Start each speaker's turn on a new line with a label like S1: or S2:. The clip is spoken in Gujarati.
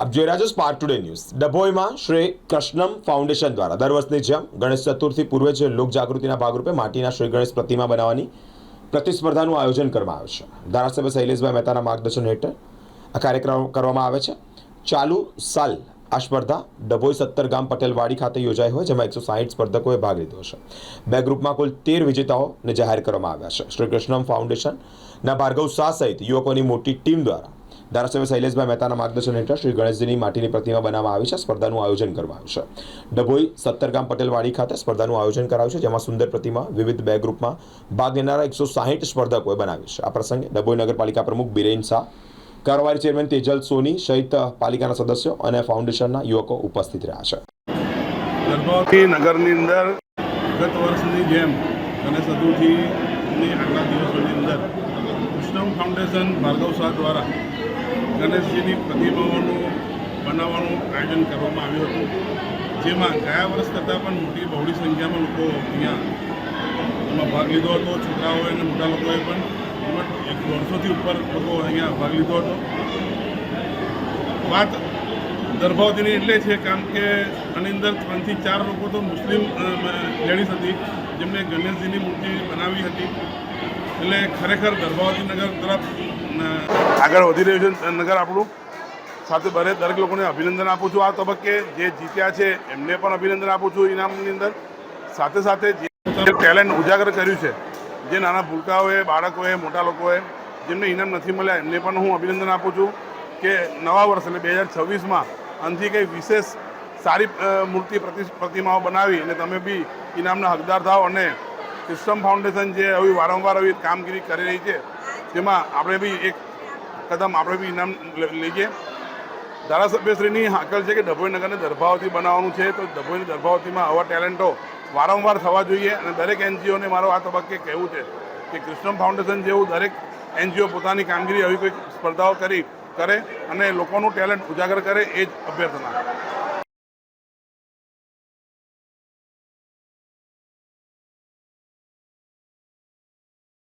S1: આપ જોઈ રહ્યા છો સ્પાર્ક ટુડે ન્યૂઝ ડભોઈમાં શ્રી કૃષ્ણમ ફાઉન્ડેશન દ્વારા દર વર્ષની જેમ ગણેશ ચતુર્થી પૂર્વે જે લોક જાગૃતિના ભાગરૂપે માટીના શ્રી ગણેશ પ્રતિમા બનાવવાની પ્રતિસ્પર્ધાનું આયોજન કરવામાં આવે છે. ધારાસભ્ય શૈલેષભાઈ મહેતાના માર્ગદર્શન હેઠળ આ કાર્યક્રમ કરવામાં આવે છે. ચાલુ સાલ આ સ્પર્ધા ડભોઈ સત્તર ગામ પટેલવાડી ખાતે યોજાઈ હોય, જેમાં એકસો સાહીઠ સ્પર્ધકોએ ભાગ લીધો છે. બે ગ્રુપમાં કુલ તેર વિજેતાઓને જાહેર કરવામાં આવ્યા છે. શ્રી કૃષ્ણમ ફાઉન્ડેશનના ભાર્ગવ શાહ સહિત યુવકોની મોટી ટીમ દ્વારા ધારાસભ્ય શૈલેષભાઈ મહેતાના માર્ગદર્શન હેઠળ શ્રી ગણેશજીની માટીની પ્રતિમા બનાવવામાં આવી છે. સ્પર્ધાનું આયોજન કરવામાં આવ્યું છે. ડભોઈ સત્તરગામ પટેલવાડી ખાતે સ્પર્ધાનું આયોજન કરાયું છે, જેમાં સુંદર પ્રતિમા વિવિધ બે ગ્રુપમાં ભાગ લેનારા એકસો સાહીઠ સ્પર્ધકોએ બનાવી છે. આ પ્રસંગે ડભોઈ નગરપાલિકા પ્રમુખ બિરેન શાહ, કારોબારી ચેરમેન તેજલ સોની સહિત પાલિકાના સદસ્યો અને ફાઉન્ડેશનના યુવકો ઉપસ્થિત રહ્યા છે.
S2: નગરની અંદર ગત વર્ષની જેમ ગણેશ ચતુર્થીની આગલા દિવસોની અંદર કૃષ્ણમ ફાઉન્ડેશન ભાર્ગવ શાહ દ્વારા ગણેશજીની પ્રતિમાઓનું બનાવવાનું આયોજન કરવામાં આવ્યું હતું. જેમાં ગયા વર્ષ કરતાં પણ મોટી બહોળી સંખ્યામાં લોકો અહીંયા એમાં ભાગ લીધો હતો. છોકરાઓએ અને મોટા લોકોએ પણ એક દોઢસોથી ઉપર લોકો અહીંયા ભાગ લીધો હતો. વાત ગર્ભાવતીની એટલે છે કારણ કે આની અંદર ત્રણથી ચાર લોકો તો મુસ્લિમ લેડીઝ હતી. જેમણે ગણેશજીની મૂર્તિ બનાવી હતી. એટલે ખરેખર ગર્ભાવતી નગર તરફ અ, આગળ વધી રહ્યું છે નગર આપણું. સાથે દરેક દરેક લોકોને અભિનંદન આપું છું આ તબક્કે. જે જીત્યા છે એમને પણ અભિનંદન આપું છું ઇનામની અંદર. સાથે સાથે જે ટેલેન્ટ ઉજાગર કર્યું છે જે નાના ભૂલકાઓએ બાળકોએ મોટા લોકોએ જેમને ઇનામ નથી મળ્યા એમને પણ હું અભિનંદન આપું છું કે નવા વર્ષ એટલે બે હજાર છવ્વીસમાં અંથી કંઈ વિશેષ સારી મૂર્તિ પ્રતિ પ્રતિમાઓ બનાવી અને તમે બી ઇનામના હકદાર થાઓ અને સિસ્ટમ ફાઉન્ડેશન જે આવી વારંવાર આવી કામગીરી કરી રહી છે તેમાં આપણે બી એક કદમ આપણે બી ઇનામ લઈએ. ધારાસભ્યશ્રીની હાકલ છે કે ડભોઈ નગરને દરભાવતી બનાવવાનું છે, તો ડભોઈની દરભાવતીમાં આવા ટેલેન્ટો વારંવાર થવા જોઈએ અને દરેક એનજીઓને મારો આ તબક્કે કહેવું છે કે કૃષ્ણમ ફાઉન્ડેશન જેવું દરેક એનજીઓ પોતાની કામગીરી આવી કોઈ સ્પર્ધાઓ કરી, કરે અને લોકોનું ટેલેન્ટ ઉજાગર કરે એ જ અભ્યર્થના.